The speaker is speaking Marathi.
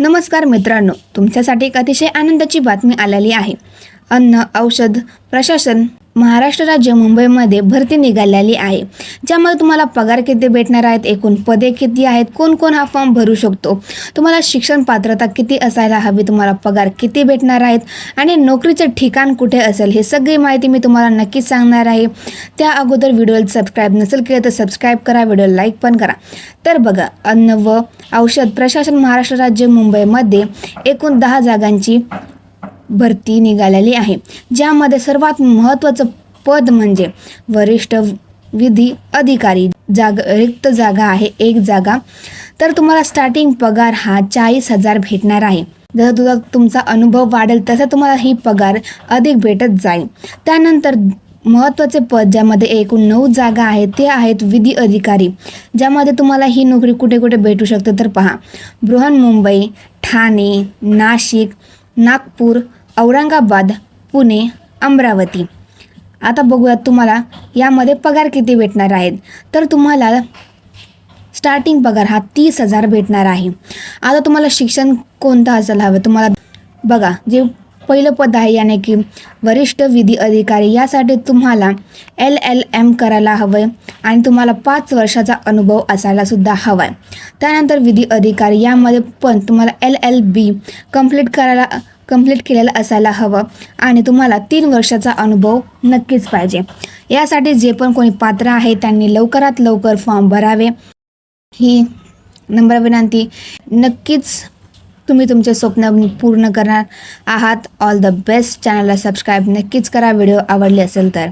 नमस्कार मित्रांनो तुमच्यासाठी एक अतिशय आनंदाची बातमी आलेली आहे. अन्न औषध प्रशासन महाराष्ट्र राज्य मुंबईमध्ये भरती निघालेली आहे. ज्यामध्ये तुम्हाला पगार किती भेटणार आहेत एकूण पदे किती आहेत कोण कोण हा फॉर्म भरू शकतो? तुम्हाला शिक्षण पात्रता किती असायला हवी तुम्हाला पगार किती भेटणार आहेत आणि नोकरीचे ठिकाण कुठे असेल हे सगळी माहिती मी तुम्हाला नक्कीच सांगणार आहे. त्या अगोदर व्हिडिओला सबस्क्राईब नसेल केलं तर सबस्क्राईब करा व्हिडिओ लाईक पण करा. तर बघा अन्न व औषध प्रशासन महाराष्ट्र राज्य मुंबईमध्ये एकूण दहा जागांची भरती निघालेली आहे. ज्यामध्ये सर्वात महत्त्वाचं पद म्हणजे वरिष्ठ विधी अधिकारी. जाग रिक्त जागा आहे एक जागा. तर तुम्हाला स्टार्टिंग पगार हा चाळीस हजार भेटणार आहे. जसं तुझा तुमचा अनुभव वाढेल तसा तुम्हाला ही पगार अधिक भेटत जाईल. त्यानंतर महत्त्वाचे पद ज्यामध्ये एकूण नऊ जागा आहेत ते आहेत विधी अधिकारी. ज्यामध्ये तुम्हाला ही नोकरी कुठे कुठे भेटू शकते तर पहा. बृहन्मुंबई ठाणे नाशिक नागपूर औरंगाबाद पुणे अमरावती. आता बघूयात तुम्हाला यामध्ये पगार किती भेटणार आहेत. तर तुम्हाला स्टार्टिंग पगार हा तीस हजार भेटणार आहे. आता तुम्हाला शिक्षण कोणतं असायला हवं? तुम्हाला बघा जे पहिलं पद आहे याने की वरिष्ठ विधी अधिकारी यासाठी तुम्हाला एल एल एम करायला हवं आहे आणि तुम्हाला पाच वर्षाचा अनुभव असायला सुद्धा हवा आहे त्यानंतर विधी अधिकारी यामध्ये पण तुम्हाला एल एल बी कंप्लीट करायला कंप्लीट केलेलं असायला हवं. आणि तुम्हाला तीन वर्षाचा अनुभव नक्कीच पाहिजे. यासाठी जे पण कोणी पात्र आहे त्यांनी लवकरात लवकर फॉर्म भरावे. ही नम्र विनंती. नक्कीच तुम्ही तुमचे स्वप्न पूर्ण करणार आहात. ऑल द बेस्ट चॅनलला सबस्क्राईब नक्कीच करा. व्हिडिओ आवडले असेल तर.